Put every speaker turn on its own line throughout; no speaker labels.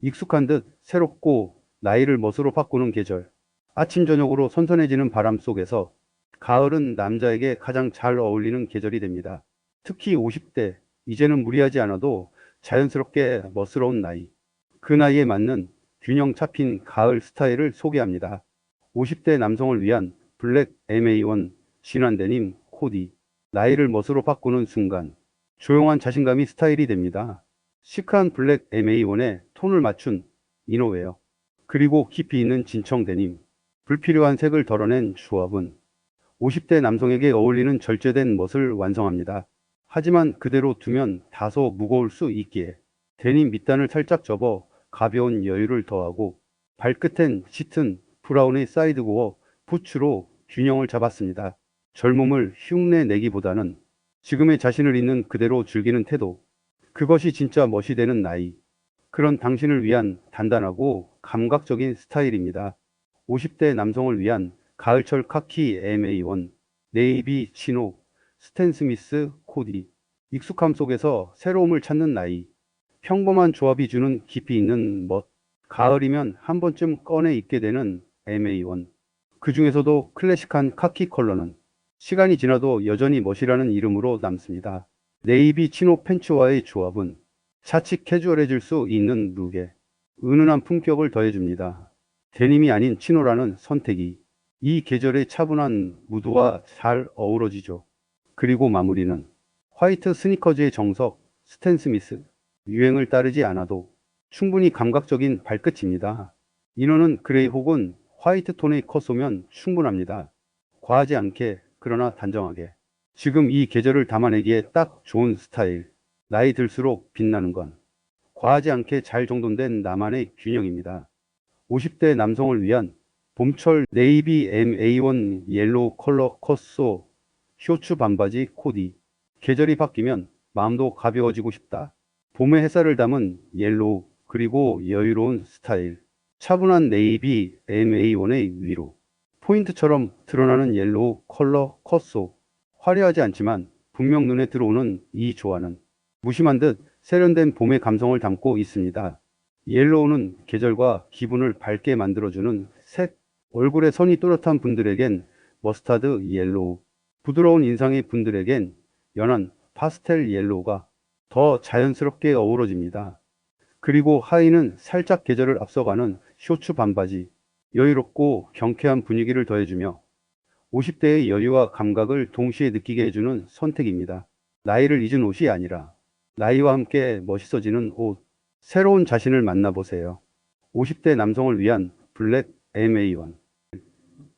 익숙한 듯 새롭고 나이를 멋으로 바꾸는 계절. 아침 저녁으로 선선해지는 바람 속에서 가을은 남자에게 가장 잘 어울리는 계절이 됩니다. 특히 50대, 이제는 무리하지 않아도 자연스럽게 멋스러운 나이. 그 나이에 맞는 균형 잡힌 가을 스타일을 소개합니다. 50대 남성을 위한 블랙 MA1 진한 데님 코디. 나이를 멋으로 바꾸는 순간 조용한 자신감이 스타일이 됩니다. 시크한 블랙 MA1에 톤을 맞춘 이너웨어. 그리고 깊이 있는 진청 데님. 불필요한 색을 덜어낸 조합은 50대 남성에게 어울리는 절제된 멋을 완성합니다. 하지만 그대로 두면 다소 무거울 수 있기에 데님 밑단을 살짝 접어 가벼운 여유를 더하고 발끝엔 짙은 브라운의 사이드고어 부츠로 균형을 잡았습니다. 젊음을 흉내 내기보다는 지금의 자신을 있는 그대로 즐기는 태도. 그것이 진짜 멋이 되는 나이. 그런 당신을 위한 단단하고 감각적인 스타일입니다. 50대 남성을 위한 가을철 카키 MA1, 네이비 치노, 스탠 스미스 코디. 익숙함 속에서 새로움을 찾는 나이. 평범한 조합이 주는 깊이 있는 멋. 가을이면 한 번쯤 꺼내 입게 되는 MA1. 그 중에서도 클래식한 카키 컬러는 시간이 지나도 여전히 멋이라는 이름으로 남습니다. 네이비 치노 팬츠와의 조합은 자칫 캐주얼해질 수 있는 룩에 은은한 품격을 더해줍니다. 데님이 아닌 치노라는 선택이 이 계절의 차분한 무드와 잘 어우러지죠. 그리고 마무리는 화이트 스니커즈의 정석 스탠 스미스 유행을 따르지 않아도 충분히 감각적인 발끝입니다. 인어는 그레이 혹은 화이트 톤의 컷소면 충분합니다. 과하지 않게 그러나 단정하게. 지금 이 계절을 담아내기에 딱 좋은 스타일. 나이 들수록 빛나는 건 과하지 않게 잘 정돈된 나만의 균형입니다. 50대 남성을 위한 봄철 네이비 MA1 옐로우 컬러 컷소 쇼츠 반바지 코디. 계절이 바뀌면 마음도 가벼워지고 싶다. 봄의 햇살을 담은 옐로우 그리고 여유로운 스타일. 차분한 네이비 MA1의 위로. 포인트처럼 드러나는 옐로우 컬러 컷소. 화려하지 않지만 분명 눈에 들어오는 이 조화는 무심한 듯 세련된 봄의 감성을 담고 있습니다. 옐로우는 계절과 기분을 밝게 만들어주는 색. 얼굴에 선이 또렷한 분들에겐 머스타드 옐로우. 부드러운 인상의 분들에겐 연한 파스텔 옐로우가 더 자연스럽게 어우러집니다. 그리고 하의는 살짝 계절을 앞서가는 쇼츠 반바지. 여유롭고 경쾌한 분위기를 더해주며 50대의 여유와 감각을 동시에 느끼게 해주는 선택입니다. 나이를 잊은 옷이 아니라 나이와 함께 멋있어지는 옷. 새로운 자신을 만나보세요. 50대 남성을 위한 블랙 MA1.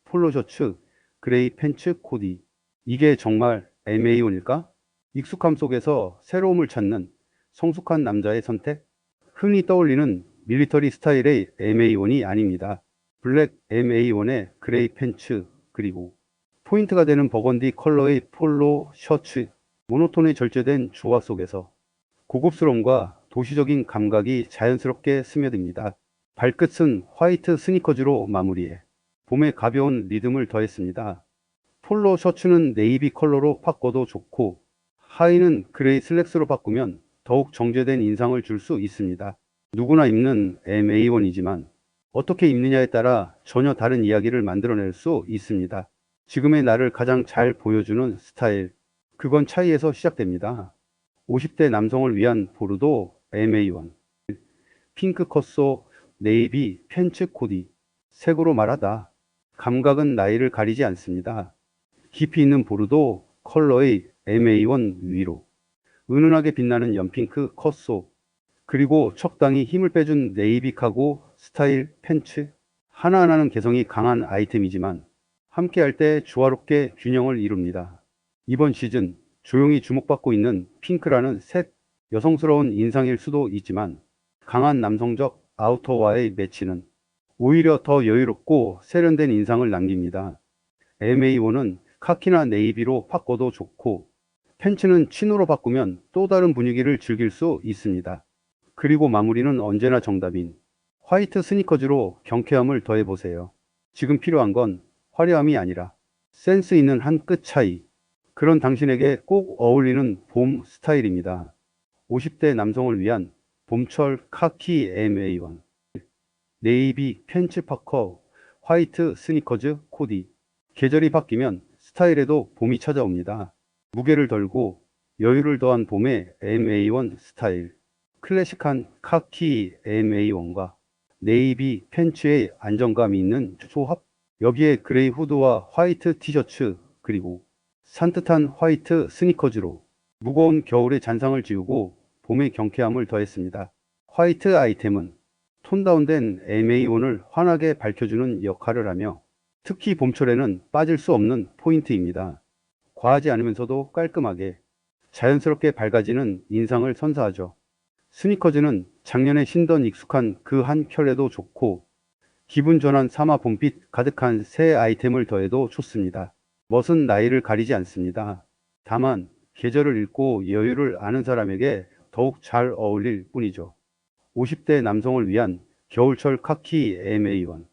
폴로 셔츠, 그레이 팬츠 코디. 이게 정말 MA1일까? 익숙함 속에서 새로움을 찾는 성숙한 남자의 선택? 흔히 떠올리는 밀리터리 스타일의 MA1이 아닙니다. 블랙 MA1의 그레이 팬츠, 그리고 포인트가 되는 버건디 컬러의 폴로 셔츠, 모노톤의 절제된 조화 속에서 고급스러움과 도시적인 감각이 자연스럽게 스며듭니다. 발끝은 화이트 스니커즈로 마무리해 봄의 가벼운 리듬을 더했습니다. 폴로 셔츠는 네이비 컬러로 바꿔도 좋고 하의는 그레이 슬랙스로 바꾸면 더욱 정제된 인상을 줄 수 있습니다. 누구나 입는 MA1이지만 어떻게 입느냐에 따라 전혀 다른 이야기를 만들어낼 수 있습니다. 지금의 나를 가장 잘 보여주는 스타일. 그건 차이에서 시작됩니다. 50대 남성을 위한 보르도 MA1. 핑크 컷소 네이비 팬츠 코디. 색으로 말하다. 감각은 나이를 가리지 않습니다. 깊이 있는 보르도 컬러의 MA1 위로. 은은하게 빛나는 연핑크 컷소. 그리고 적당히 힘을 빼준 네이비 카고 스타일 팬츠. 하나하나는 개성이 강한 아이템이지만 함께 할 때 조화롭게 균형을 이룹니다. 이번 시즌 조용히 주목받고 있는 핑크라는 색 여성스러운 인상일 수도 있지만 강한 남성적 아우터와의 매치는 오히려 더 여유롭고 세련된 인상을 남깁니다. MA1은 카키나 네이비로 바꿔도 좋고 팬츠는 치노로 바꾸면 또 다른 분위기를 즐길 수 있습니다. 그리고 마무리는 언제나 정답인 화이트 스니커즈로 경쾌함을 더해보세요. 지금 필요한 건 화려함이 아니라 센스 있는 한 끗 차이. 그런 당신에게 꼭 어울리는 봄 스타일입니다. 50대 남성을 위한 봄철 카키 MA1, 네이비 팬츠 파커, 화이트 스니커즈 코디. 계절이 바뀌면 스타일에도 봄이 찾아옵니다. 무게를 덜고 여유를 더한 봄의 MA1 스타일. 클래식한 카키 MA1과 네이비 팬츠의 안정감이 있는 조합. 여기에 그레이 후드와 화이트 티셔츠 그리고 산뜻한 화이트 스니커즈로 무거운 겨울의 잔상을 지우고 봄의 경쾌함을 더했습니다. 화이트 아이템은 톤 다운된 MA1을 환하게 밝혀주는 역할을 하며 특히 봄철에는 빠질 수 없는 포인트입니다. 과하지 않으면서도 깔끔하게 자연스럽게 밝아지는 인상을 선사하죠. 스니커즈는 작년에 신던 익숙한 그 한 켤레도 좋고 기분 전환 삼아 봄빛 가득한 새 아이템을 더해도 좋습니다. 멋은 나이를 가리지 않습니다. 다만 계절을 읽고 여유를 아는 사람에게 더욱 잘 어울릴 뿐이죠. 50대 남성을 위한 겨울철 카키 MA1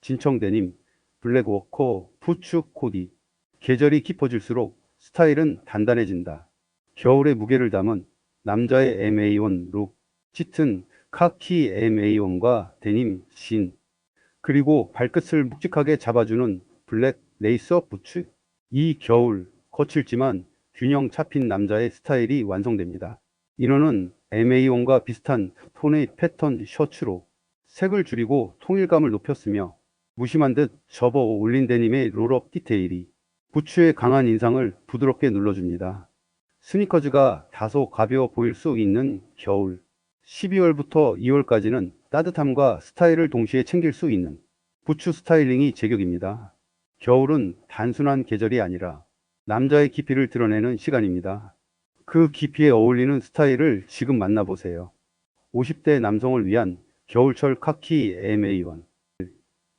진청 데님 블랙워커 부츠 코디 계절이 깊어질수록 스타일은 단단해진다. 겨울의 무게를 담은 남자의 MA1 룩 짙은 카키 MA1과 데님 신 그리고 발끝을 묵직하게 잡아주는 블랙 레이서 부츠 이 겨울 거칠지만 균형 잡힌 남자의 스타일이 완성됩니다. 인원은 MA1과 비슷한 톤의 패턴 셔츠로 색을 줄이고 통일감을 높였으며 무심한 듯 접어 올린 데님의 롤업 디테일이 부츠의 강한 인상을 부드럽게 눌러줍니다. 스니커즈가 다소 가벼워 보일 수 있는 겨울 12월부터 2월까지는 따뜻함과 스타일을 동시에 챙길 수 있는 부츠 스타일링이 제격입니다. 겨울은 단순한 계절이 아니라 남자의 깊이를 드러내는 시간입니다. 그 깊이에 어울리는 스타일을 지금 만나보세요. 50대 남성을 위한 겨울철 카키 MA1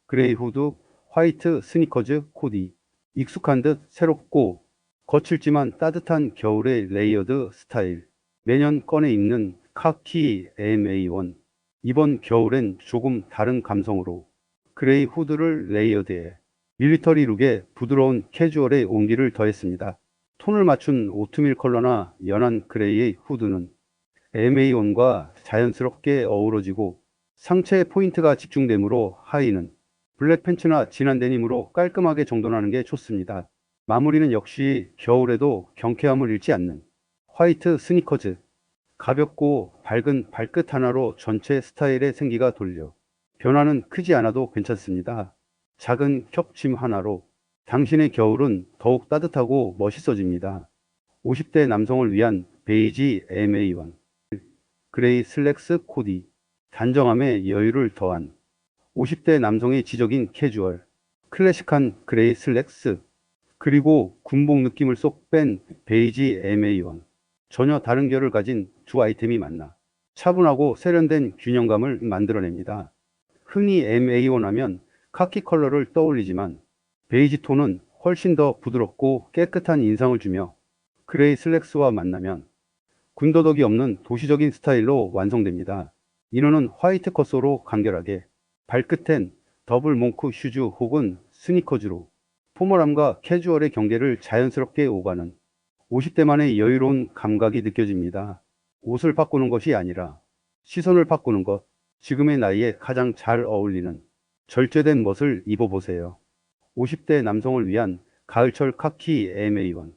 그레이 후드 화이트 스니커즈 코디 익숙한 듯 새롭고 거칠지만 따뜻한 겨울의 레이어드 스타일 매년 꺼내 입는 카키 MA1 이번 겨울엔 조금 다른 감성으로 그레이 후드를 레이어드해 밀리터리 룩에 부드러운 캐주얼의 온기를 더했습니다. 톤을 맞춘 오트밀 컬러나 연한 그레이의 후드는 MA1과 자연스럽게 어우러지고 상체에 포인트가 집중되므로 하의는 블랙 팬츠나 진한 데님으로 깔끔하게 정돈하는 게 좋습니다. 마무리는 역시 겨울에도 경쾌함을 잃지 않는 화이트 스니커즈 가볍고 밝은 발끝 하나로 전체 스타일의 생기가 돌려 변화는 크지 않아도 괜찮습니다. 작은 겹침 하나로 당신의 겨울은 더욱 따뜻하고 멋있어집니다. 50대 남성을 위한 베이지 MA1 그레이 슬랙스 코디 단정함에 여유를 더한 50대 남성의 지적인 캐주얼 클래식한 그레이 슬랙스 그리고 군복 느낌을 쏙 뺀 베이지 MA1 전혀 다른 결을 가진 두 아이템이 만나 차분하고 세련된 균형감을 만들어냅니다. 흔히 MA1 하면 카키 컬러를 떠올리지만 베이지 톤은 훨씬 더 부드럽고 깨끗한 인상을 주며 그레이 슬랙스와 만나면 군더더기 없는 도시적인 스타일로 완성됩니다. 인원은 화이트 컷소로 간결하게 발끝엔 더블 몽크 슈즈 혹은 스니커즈로 포멀함과 캐주얼의 경계를 자연스럽게 오가는 50대만의 여유로운 감각이 느껴집니다. 옷을 바꾸는 것이 아니라 시선을 바꾸는 것, 지금의 나이에 가장 잘 어울리는 절제된 멋을 입어보세요. 50대 남성을 위한 가을철 카키 MA1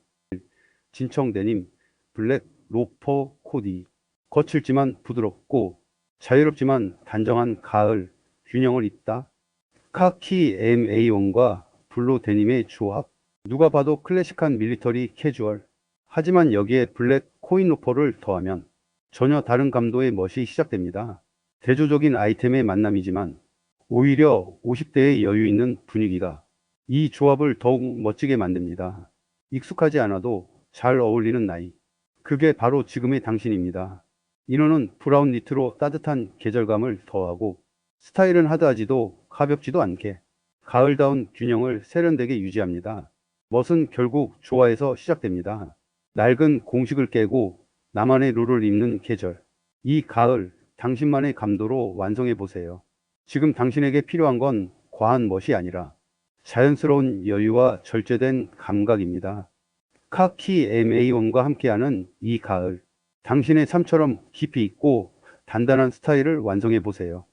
진청 데님 블랙 로퍼 코디. 거칠지만 부드럽고 자유롭지만 단정한 가을 균형을 잇다. 카키 MA1과 블루 데님의 조합. 누가 봐도 클래식한 밀리터리 캐주얼. 하지만 여기에 블랙 코인 로퍼를 더하면 전혀 다른 감도의 멋이 시작됩니다. 대조적인 아이템의 만남이지만 오히려 50대의 여유 있는 분위기가 이 조합을 더욱 멋지게 만듭니다. 익숙하지 않아도 잘 어울리는 나이. 그게 바로 지금의 당신입니다. 인원은 브라운 니트로 따뜻한 계절감을 더하고 스타일은 하드하지도 가볍지도 않게 가을다운 균형을 세련되게 유지합니다. 멋은 결국 좋아에서 시작됩니다. 낡은 공식을 깨고 나만의 룰을 입는 계절. 이 가을 당신만의 감도로 완성해 보세요. 지금 당신에게 필요한 건 과한 멋이 아니라 자연스러운 여유와 절제된 감각입니다. 카키 MA1과 함께하는 이 가을, 당신의 삶처럼 깊이 있고 단단한 스타일을 완성해 보세요.